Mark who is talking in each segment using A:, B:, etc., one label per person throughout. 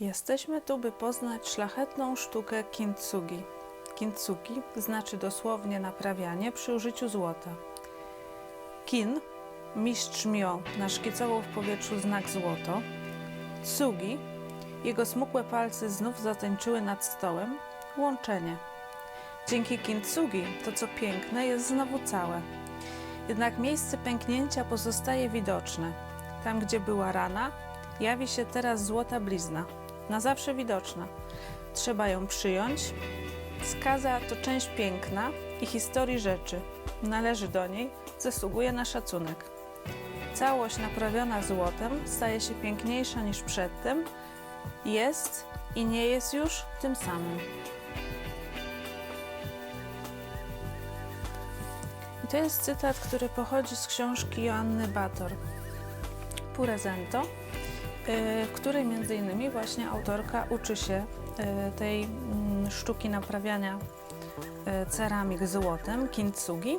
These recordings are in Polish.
A: Jesteśmy tu, by poznać szlachetną sztukę kintsugi. Kintsugi znaczy dosłownie naprawianie przy użyciu złota. Kin, mistrz Mio, naszkicował w powietrzu znak złoto. Tsugi, jego smukłe palce znów zatańczyły nad stołem, łączenie. Dzięki kintsugi to, co piękne, jest znowu całe. Jednak miejsce pęknięcia pozostaje widoczne. Tam, gdzie była rana, jawi się teraz złota blizna, na zawsze widoczna. Trzeba ją przyjąć. Skaza to część piękna i historii rzeczy. Należy do niej, zasługuje na szacunek. Całość naprawiona złotem staje się piękniejsza niż przedtem, jest i nie jest już tym samym. I to jest cytat, który pochodzi z książki Joanny Bator. Purezento, w której między innymi właśnie autorka uczy się y, tej mm, sztuki naprawiania y, ceramik złotem, kintsugi.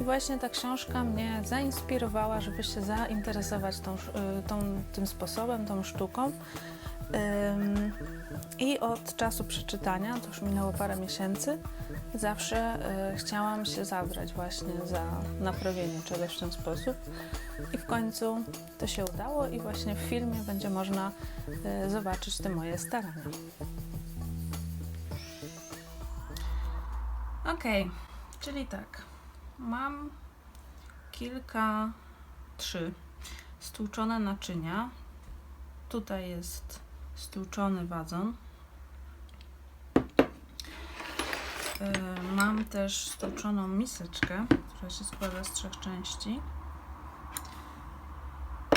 A: I właśnie ta książka mnie zainspirowała, żeby się zainteresować tą, y, tą, tym sposobem, tą sztuką. I od czasu przeczytania, to już minęło parę miesięcy, zawsze y, chciałam się zabrać właśnie za naprawienie czegoś w ten sposób. I w końcu to się udało i właśnie w filmie będzie można y, zobaczyć te moje starania. Okej, czyli tak. Mam kilka, trzy stłuczone naczynia. Tutaj jest stłuczony wadzon. Y, Mam też stłuczoną miseczkę, która się składa z trzech części.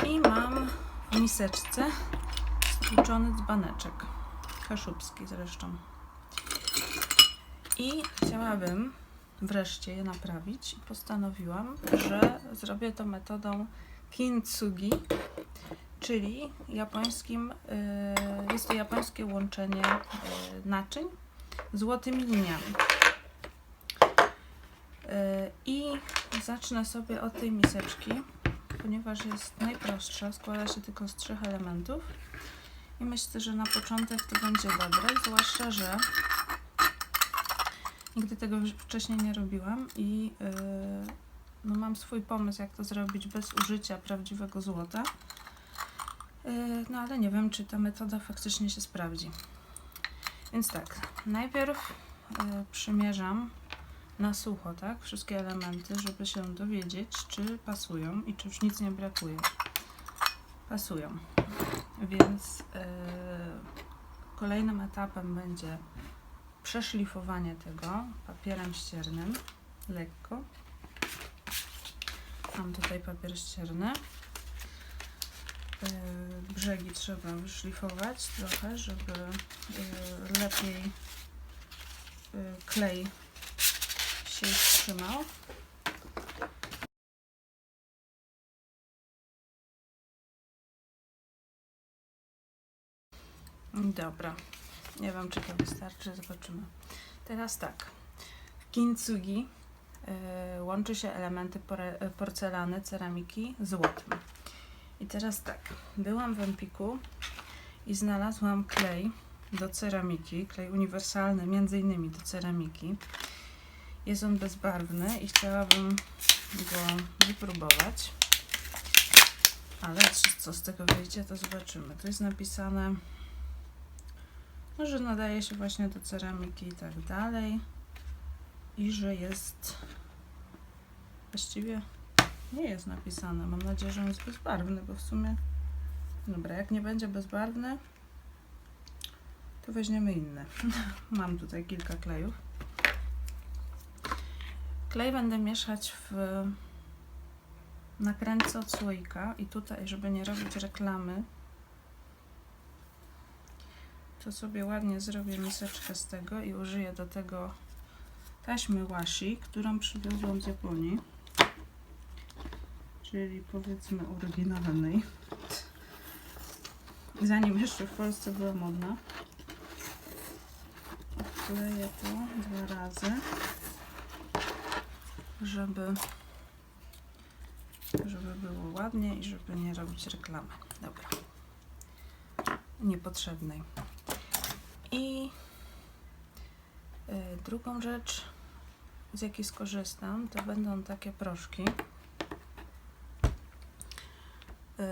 A: I mam w miseczce stłuczony dzbaneczek. Kaszubski zresztą. I chciałabym wreszcie je naprawić i postanowiłam, że zrobię to metodą kintsugi, czyli japońskim, y, jest to japońskie łączenie y, naczyń złotymi liniami. Y, I zacznę sobie od tej miseczki, ponieważ jest najprostsza, składa się tylko z trzech elementów. I myślę, że na początek to będzie dobre, zwłaszcza, że nigdy tego wcześniej nie robiłam i yy, no mam swój pomysł, jak to zrobić bez użycia prawdziwego złota. Yy, no ale nie wiem, czy ta metoda faktycznie się sprawdzi. Więc tak, najpierw yy, przymierzam na sucho, tak, wszystkie elementy, żeby się dowiedzieć, czy pasują i czy już nic nie brakuje. Pasują. Więc yy, kolejnym etapem będzie przeszlifowanie tego papierem ściernym lekko. Mam tutaj papier ścierny. Brzegi trzeba wyszlifować trochę, żeby yy, lepiej yy, klej się trzymał. Dobra. Nie wiem, czy to wystarczy, zobaczymy. Teraz tak. W kintsugi y, łączy się elementy porcelany, ceramiki złotem. I teraz tak. Byłam w Empiku i znalazłam klej do ceramiki, klej uniwersalny, między innymi do ceramiki. Jest on bezbarwny i chciałabym go wypróbować. Ale co z tego wyjdzie, to zobaczymy. Tu jest napisane no, że nadaje się właśnie do ceramiki i tak dalej. I że jest właściwie nie jest napisane. Mam nadzieję, że on jest bezbarwny, bo w sumie dobra, jak nie będzie bezbarwny, to weźmiemy inne. Mam tutaj kilka klejów. Klej będę mieszać w nakrętce od słoika i tutaj, żeby nie robić reklamy, to sobie ładnie zrobię miseczkę z tego i użyję do tego taśmy washi, którą przywiozłam z Japonii. Czyli powiedzmy oryginalnej. Zanim jeszcze w Polsce była modna. Odkleję to dwa razy, żeby, żeby było ładnie i żeby nie robić reklamy. Dobra. niepotrzebnej. I y, drugą rzecz, z jakiej skorzystam, to będą takie proszki. Y,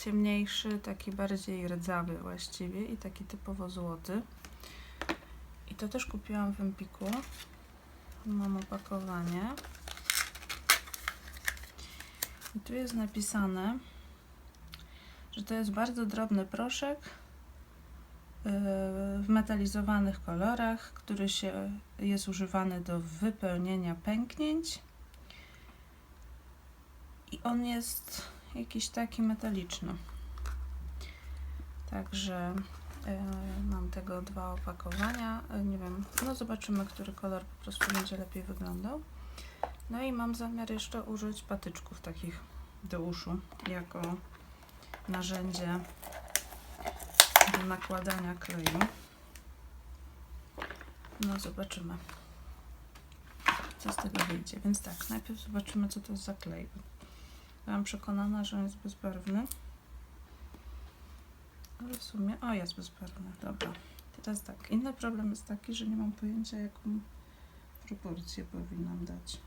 A: ciemniejszy, taki bardziej rdzawy właściwie i taki typowo złoty. I to też kupiłam w Empiku. Mam opakowanie. I tu jest napisane, że to jest bardzo drobny proszek yy, w metalizowanych kolorach, który się jest używany do wypełnienia pęknięć. I on jest jakiś taki metaliczny. Także yy, mam tego dwa opakowania. Yy, nie wiem, no zobaczymy, który kolor po prostu będzie lepiej wyglądał. No i mam zamiar jeszcze użyć patyczków takich do uszu jako narzędzie do nakładania kleju. No zobaczymy, co z tego wyjdzie. Więc tak, najpierw zobaczymy, co to jest za klej. Byłam przekonana, że on jest bezbarwny. Ale w sumie, o jest bezbarwny, dobra. Teraz tak, inny problem jest taki, że nie mam pojęcia, jaką proporcję powinnam dać.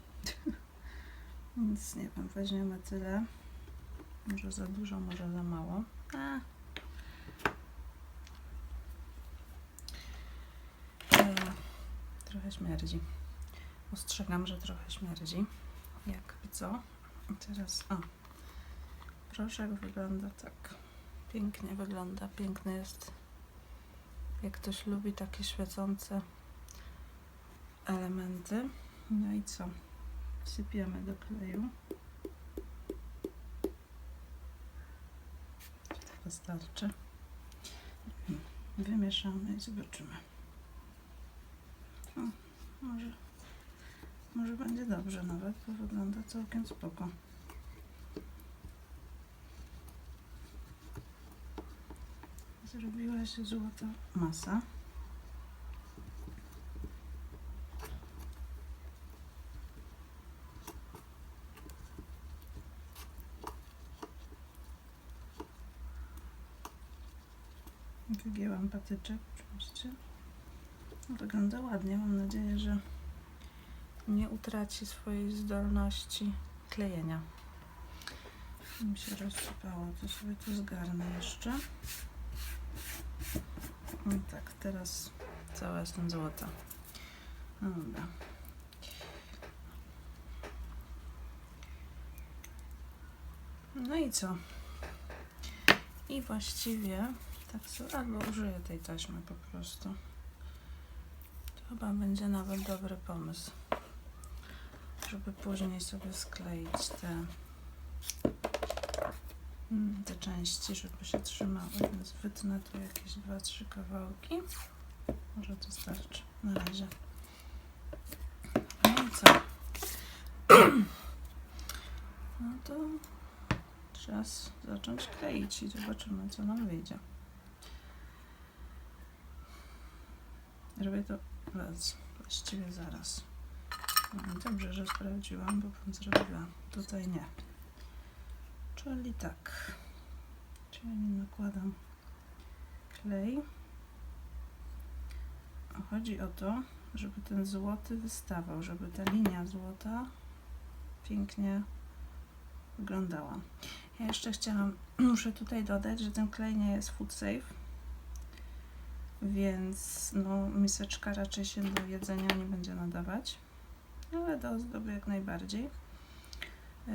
A: Więc nie wiem, weźmiemy tyle. Może za dużo, może za mało. A. E, trochę śmierdzi. Ostrzegam, że trochę śmierdzi. Jakby co. Teraz, o. Proszek wygląda tak. Pięknie wygląda. Piękny jest. Jak ktoś lubi takie świecące elementy. No i co? Sypiemy do kleju. To wystarczy? Wymieszamy i zobaczymy. O, może, może będzie dobrze nawet, bo wygląda całkiem spoko. Zrobiła się złota masa. Wygięłam patyczek oczywiście. Wygląda ładnie. Mam nadzieję, że nie utraci swojej zdolności klejenia. Mi się rozsypało, to sobie to zgarnę jeszcze. I tak, teraz cała jestem złota. No dobra. No i co? I właściwie tak sobie, albo użyję tej taśmy po prostu. To chyba będzie nawet dobry pomysł, żeby później sobie skleić te, mm, te części, żeby się trzymały, więc wytnę tu jakieś dwa, trzy kawałki. Może to starczy na razie. No i co? No to czas zacząć kleić i zobaczymy, co nam wyjdzie. Robię to raz, właściwie zaraz. No, dobrze, że sprawdziłam, bo bym zrobiła. Tutaj nie. Czyli tak. Czyli nakładam klej. Chodzi o to, żeby ten złoty wystawał, żeby ta linia złota pięknie wyglądała. Ja jeszcze chciałam, muszę tutaj dodać, że ten klej nie jest food safe więc no, miseczka raczej się do jedzenia nie będzie nadawać, ale do ozdoby jak najbardziej. Yy,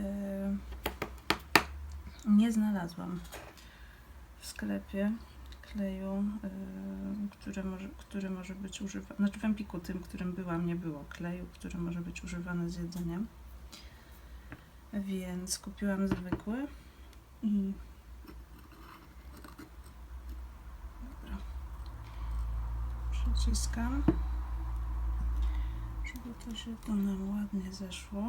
A: nie znalazłam w sklepie kleju, yy, który, może, który może być używany, znaczy w Empiku tym, którym byłam, nie było kleju, który może być używany z jedzeniem. Więc kupiłam zwykły i przyciskam, to się to nam ładnie zeszło.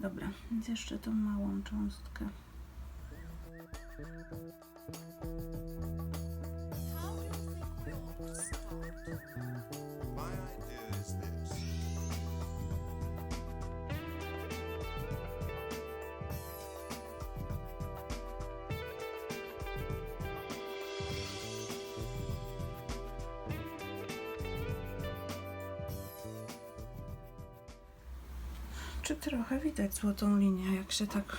A: Dobra, więc jeszcze tą małą cząstkę. Czy trochę widać złotą linię, jak się tak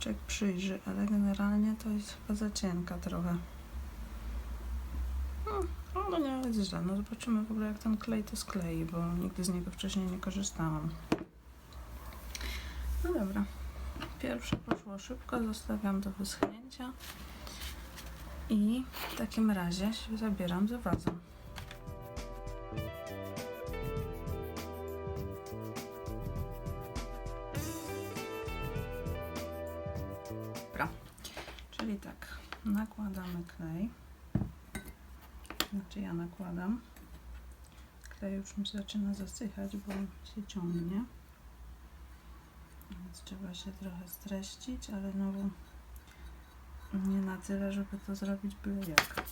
A: człowiek przyjrzy, ale generalnie to jest chyba za cienka trochę. Hmm, ale nie jest źle. No zobaczymy w ogóle jak ten klej to sklei, bo nigdy z niego wcześniej nie korzystałam. No dobra. Pierwsze poszło szybko, zostawiam do wyschnięcia. I w takim razie się zabieram za wazę. Czyli tak, nakładamy klej. Znaczy ja nakładam. Klej już mi zaczyna zasychać, bo się ciągnie. Więc trzeba się trochę streścić, ale znowu nie na tyle, żeby to zrobić byle jak.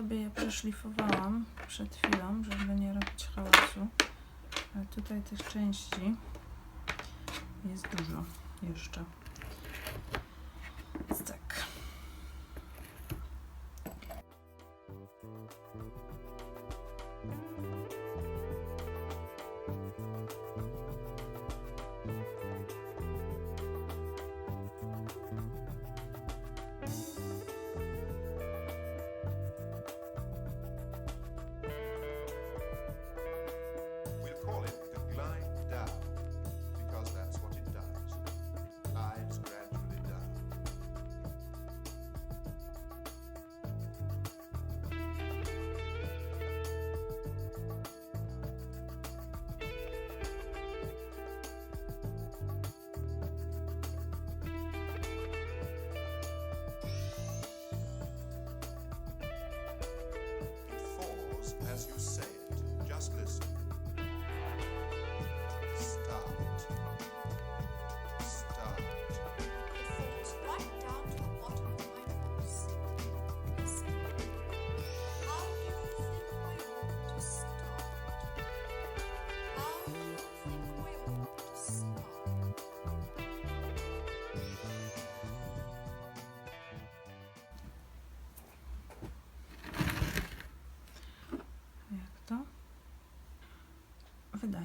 A: Sobie je przeszlifowałam przed chwilą, żeby nie robić hałasu. Ale tutaj tych części jest dużo jeszcze.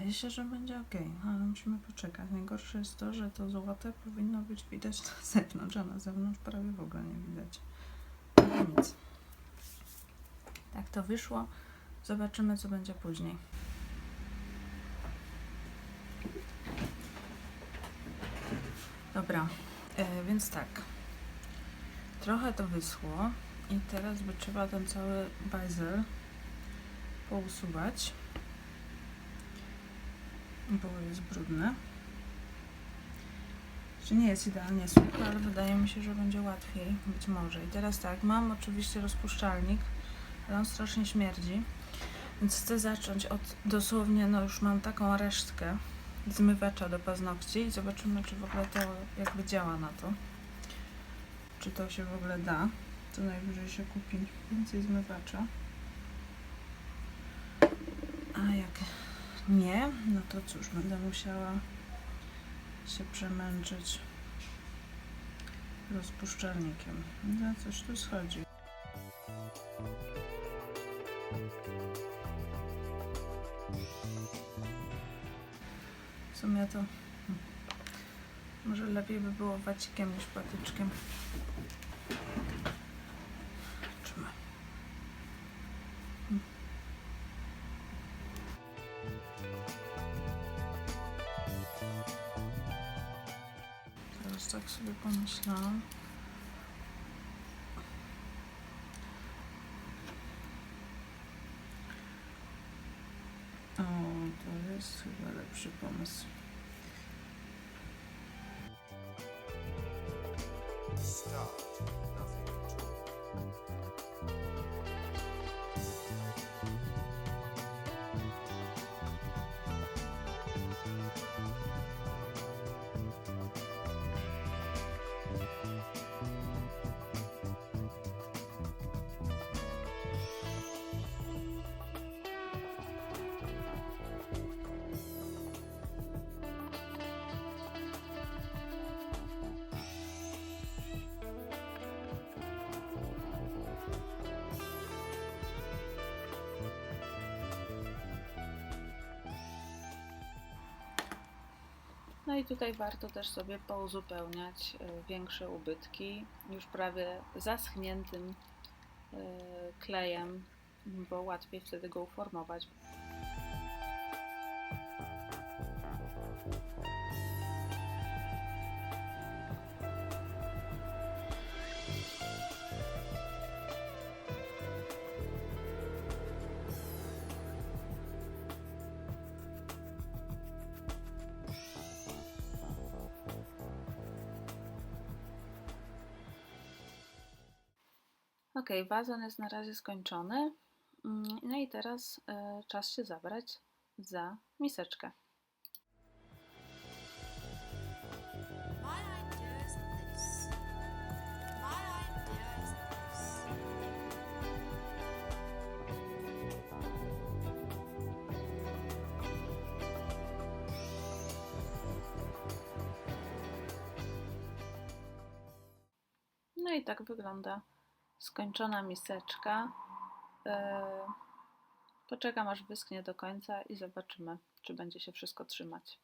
A: Wydaje się, że będzie ok, ale musimy poczekać. Najgorsze jest to, że to złote powinno być widać na zewnątrz, a na zewnątrz prawie w ogóle nie widać. Ale nic. Tak to wyszło. Zobaczymy, co będzie później. Dobra, e, więc tak. Trochę to wyschło i teraz by trzeba ten cały bajzel pousuwać, bo jest brudny. Czy nie jest idealnie suche, ale wydaje mi się, że będzie łatwiej, być może. I teraz tak, mam oczywiście rozpuszczalnik, ale on strasznie śmierdzi, więc chcę zacząć od dosłownie, no już mam taką resztkę zmywacza do paznokci i zobaczymy, czy w ogóle to jakby działa na to. Czy to się w ogóle da. To najwyżej się kupi więcej zmywacza. A jak nie, no to cóż, będę musiała się przemęczyć rozpuszczalnikiem. Za coś tu schodzi. W sumie to hmm, może lepiej by było wacikiem niż patyczkiem. Teraz tak sobie No i tutaj warto też sobie pouzupełniać e, większe ubytki już prawie zaschniętym e, klejem, bo łatwiej wtedy go uformować. Ok, wazon jest na razie skończony. Mm, No i teraz e, czas się zabrać za miseczkę. No i tak wygląda skończona miseczka. E, Poczekam aż wyschnie do końca i zobaczymy, czy będzie się wszystko trzymać.